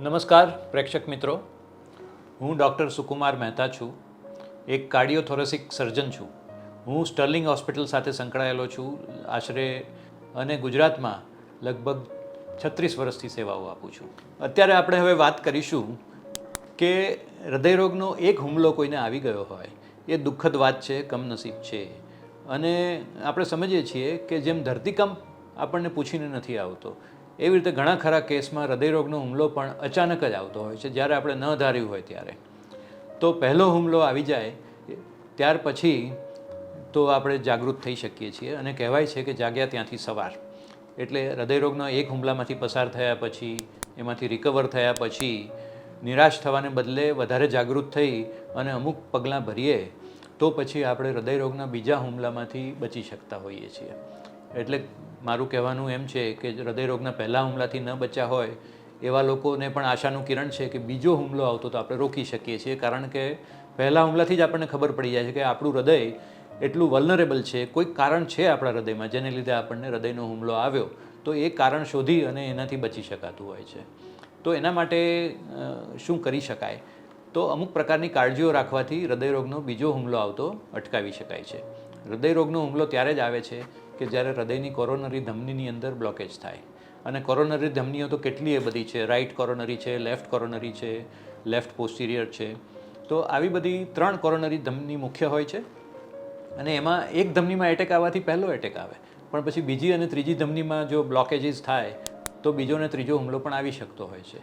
નમસ્કાર, પ્રેક્ષક મિત્રો. હું ડૉક્ટર સુકુમાર મહેતા છું. એક કાર્ડિયોથોરેસિક સર્જન છું. હું સ્ટર્લિંગ હોસ્પિટલ સાથે સંકળાયેલો છું. આશરે અને ગુજરાતમાં લગભગ છત્રીસ વર્ષથી સેવાઓ આપું છું. અત્યારે આપણે હવે વાત કરીશું કે હૃદયરોગનો એક હુમલો કોઈને આવી ગયો હોય, એ દુઃખદ વાત છે, કમનસીબ છે. અને આપણે સમજીએ છીએ કે જેમ ધરતીકંપ આપણને પૂછીને નથી આવતો એવી રીતે ઘણા ખરા કેસમાં હૃદયરોગનો હુમલો પણ અચાનક જ આવતો હોય છે, જ્યારે આપણે ન ધાર્યું હોય ત્યારે. તો પહેલો હુમલો આવી જાય, ત્યાર પછી તો આપણે જાગૃત થઈ શકીએ છીએ અને કહેવાય છે કે જાગ્યા ત્યાંથી સવાર. એટલે હૃદયરોગના એક હુમલામાંથી પસાર થયા પછી, એમાંથી રિકવર થયા પછી, નિરાશ થવાને બદલે વધારે જાગૃત થઈ અને અમુક પગલાં ભરીએ, તો પછી આપણે હૃદયરોગના બીજા હુમલામાંથી બચી શકતા હોઈએ છીએ. એટલે મારું કહેવાનું એમ છે કે હૃદયરોગના પહેલા હુમલાથી ન બચ્યા હોય, એવા લોકોને પણ આશાનું કિરણ છે કે બીજો હુમલો આવતો તો આપણે રોકી શકીએ છીએ. કારણ કે પહેલા હુમલાથી જ આપણને ખબર પડી જાય છે કે આપણું હૃદય એટલું વલનરેબલ છે. કોઈક કારણ છે આપણા હૃદયમાં જેને લીધે આપણને હૃદયનો હુમલો આવ્યો. તો એ કારણ શોધી અને એનાથી બચી શકાતું હોય છે. તો એના માટે શું કરી શકાય? તો અમુક પ્રકારની કાળજીઓ રાખવાથી હૃદયરોગનો બીજો હુમલો આવતો અટકાવી શકાય છે. હૃદયરોગનો હુમલો ત્યારે જ આવે છે કે જ્યારે હૃદયની કોરોનરી ધમનીની અંદર બ્લોકેજ થાય. અને કોરોનરી ધમનીઓ તો કેટલી એ બધી છે? રાઇટ કોરોનરી છે લેફ્ટ કોરોનરી છે લેફ્ટ પોસ્ટિરિયર છે. તો આવી બધી ત્રણ કોરોનરી ધમની મુખ્ય હોય છે. અને એમાં એક ધમનીમાં એટેક આવવાથી પહેલો એટેક આવે. પણ પછી બીજી અને ત્રીજી ધમનીમાં જો બ્લોકેજીસ થાય, તો બીજો અને ત્રીજો હુમલો પણ આવી શકતો હોય છે.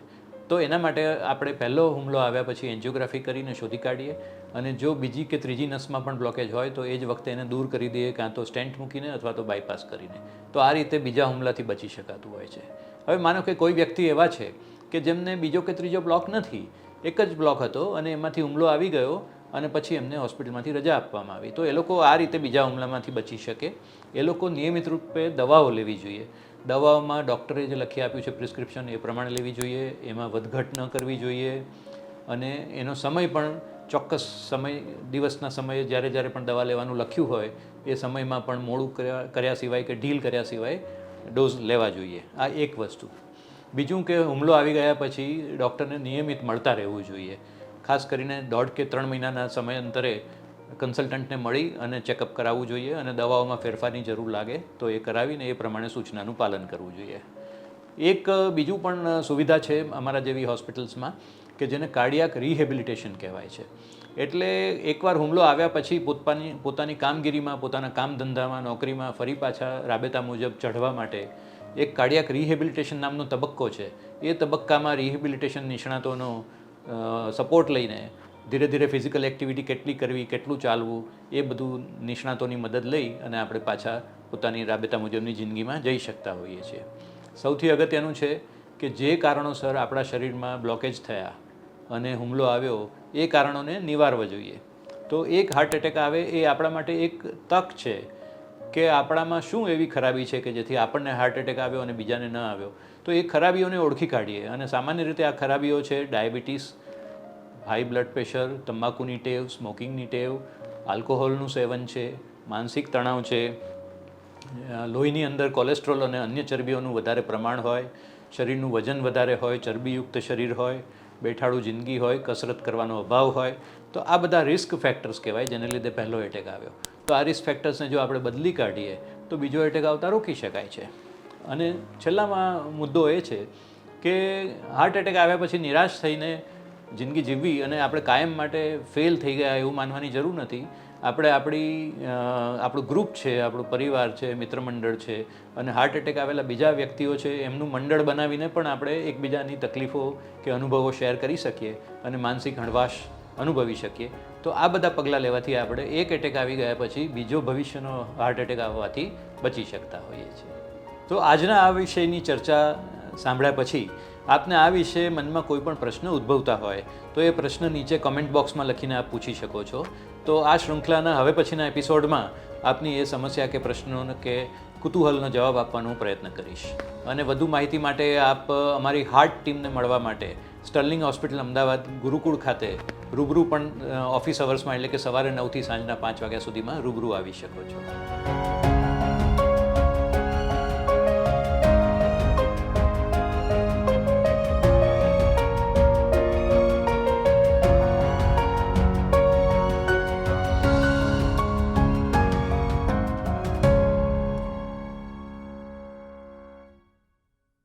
તો એના માટે આપણે પહેલો હુમલો આવ્યા પછી એન્જિયોગ્રાફી કરીને શોધી કાઢીએ અને જો બીજી કે ત્રીજી નસમાં પણ બ્લોકેજ હોય તો એ જ વખતે એને દૂર કરી દઈએ કાં તો સ્ટેન્ટ મૂકીને અથવા તો બાયપાસ કરીને. તો આ રીતે બીજા હુમલાથી બચી શકાતું હોય છે. હવે માનો કે કોઈ વ્યક્તિ એવા છે કે જેમને બીજો કે ત્રીજો બ્લોક નથી, એક જ બ્લોક હતો અને એમાંથી હુમલો આવી ગયો અને પછી એમને હોસ્પિટલમાંથી રજા આપવામાં આવી. તો એ લોકો આ રીતે બીજા હુમલામાંથી બચી શકે. એ લોકો નિયમિત રૂપે દવાઓ લેવી જોઈએ. દવાઓમાં ડૉક્ટરે જે લખી આપ્યું છે પ્રિસ્ક્રિપ્શન, એ પ્રમાણે લેવી જોઈએ, એમાં વધઘટ ન કરવી જોઈએ અને એનો સમય પણ ચોક્કસ સમય, દિવસના સમયે જ્યારે જ્યારે પણ દવા લેવાનું લખ્યું હોય, એ સમયમાં પણ મોડું કર્યા સિવાય કે ઢીલ કર્યા સિવાય ડોઝ લેવા જોઈએ. આ એક વસ્તુ. બીજું કે હુમલો આવી ગયા પછી ડૉક્ટરને નિયમિત મળતા રહેવું જોઈએ. ખાસ કરીને દોઢ કે ત્રણ મહિનાના સમય અંતરે કન્સલ્ટન્ટને મળી અને ચેકઅપ કરાવવું જોઈએ અને દવાઓમાં ફેરફારની જરૂર લાગે, તો એ કરાવીને એ પ્રમાણે સૂચનાનું પાલન કરવું જોઈએ. એક બીજું પણ સુવિધા છે અમારા જેવી હોસ્પિટલ્સમાં કે જેને કાર્ડિયાક રિહેબિલિટેશન કહેવાય છે. એટલે એકવાર હુમલો આવ્યા પછી પોતાની પોતાની કામગીરીમાં, પોતાના કામ ધંધામાં નોકરીમાં ફરી પાછા રાબેતા મુજબ ચઢવા માટે એક કાર્ડિયાક રિહેબિલિટેશન નામનો તબક્કો છે. એ તબક્કામાં રિહેબિલિટેશન નિષ્ણાતોનો સપોર્ટ લઈને ધીરે ધીરે ફિઝિકલ એક્ટિવિટી કેટલી કરવી, કેટલું ચાલવું, એ બધું નિષ્ણાતોની મદદ લઈ અને આપણે પાછા પોતાની રાબેતા મુજબની જિંદગીમાં જઈ શકતા હોઈએ છીએ. સૌથી અગત્યનું છે કે જે કારણોસર આપણા શરીરમાં બ્લોકેજ થયા અને હુમલો આવ્યો, એ કારણોને નિવારવા જોઈએ. તો એક હાર્ટ એટેક આવે એ આપણા માટે એક તક છે કે આપણામાં શું એવી ખરાબી છે કે જેથી આપણને હાર્ટ એટેક આવ્યો અને બીજાને ન આવ્યો. તો એ ખરાબીઓને ઓળખી કાઢીએ અને સામાન્ય રીતે આ ખરાબીઓ છે ડાયાબિટીસ હાઈ બ્લડ પ્રેશર, તંબાકુની ટેવ, સ્મોકિંગની ટેવ, આલ્કોહોલનું સેવન છે, માનસિક તણાવ છે લોહીની અંદર કોલેસ્ટ્રોલ અને અન્ય ચરબીઓનું વધારે પ્રમાણ હોય, શરીરનું વજન વધારે હોય, ચરબીયુક્ત શરીર હોય, બેઠાડું જિંદગી હોય, કસરત કરવાનો અભાવ હોય, તો આ બધા રિસ્ક ફેક્ટર્સ કહેવાય જેને લીધે પહેલો એટેક આવ્યો. તો આ રિસ્ક ફેક્ટર્સને જો આપણે બદલી કાઢીએ, તો બીજો એટેક આવતા રોકી શકાય છે. અને છેલ્લામાં મુદ્દો એ છે કે હાર્ટ એટેક આવ્યા પછી નિરાશ થઈને જિંદગી જીવવી અને આપણે કાયમ માટે ફેલ થઈ ગયા એવું માનવાની જરૂર નથી. આપણે આપણી આપણું ગ્રુપ છે, આપણું પરિવાર છે, મિત્રમંડળ છે અને હાર્ટ એટેક આવેલા બીજા વ્યક્તિઓ છે, એમનું મંડળ બનાવીને પણ આપણે એકબીજાની તકલીફો કે અનુભવો શેર કરી શકીએ અને માનસિક હળવાશ અનુભવી શકીએ. તો આ બધા પગલાં લેવાથી આપણે એક એટેક આવી ગયા પછી બીજો ભવિષ્યનો હાર્ટ એટેક આવવાથી બચી શકતા હોઈએ છીએ. તો આજના આ વિષયની ચર્ચા સાંભળ્યા પછી આપને આ વિશે મનમાં કોઈ પણ પ્રશ્ન ઉદ્ભવતા હોય, તો એ પ્રશ્ન નીચે કમેન્ટ બોક્સમાં લખીને આપ પૂછી શકો છો. તો આ શૃંખલાના હવે પછીના એપિસોડમાં આપની એ સમસ્યા કે પ્રશ્નોનો કે કુતૂહલનો જવાબ આપવાનો પ્રયત્ન કરીશ. અને વધુ માહિતી માટે આપ અમારી હાર્ટ ટીમને મળવા માટે સ્ટર્લિંગ હોસ્પિટલ અમદાવાદ, ગુરુકુળ ખાતે રૂબરૂ પણ ઓફિસ અવર્સમાં એટલે કે સવારે નવથી સાંજના પાંચ વાગ્યા સુધીમાં રૂબરૂ આવી શકો છો.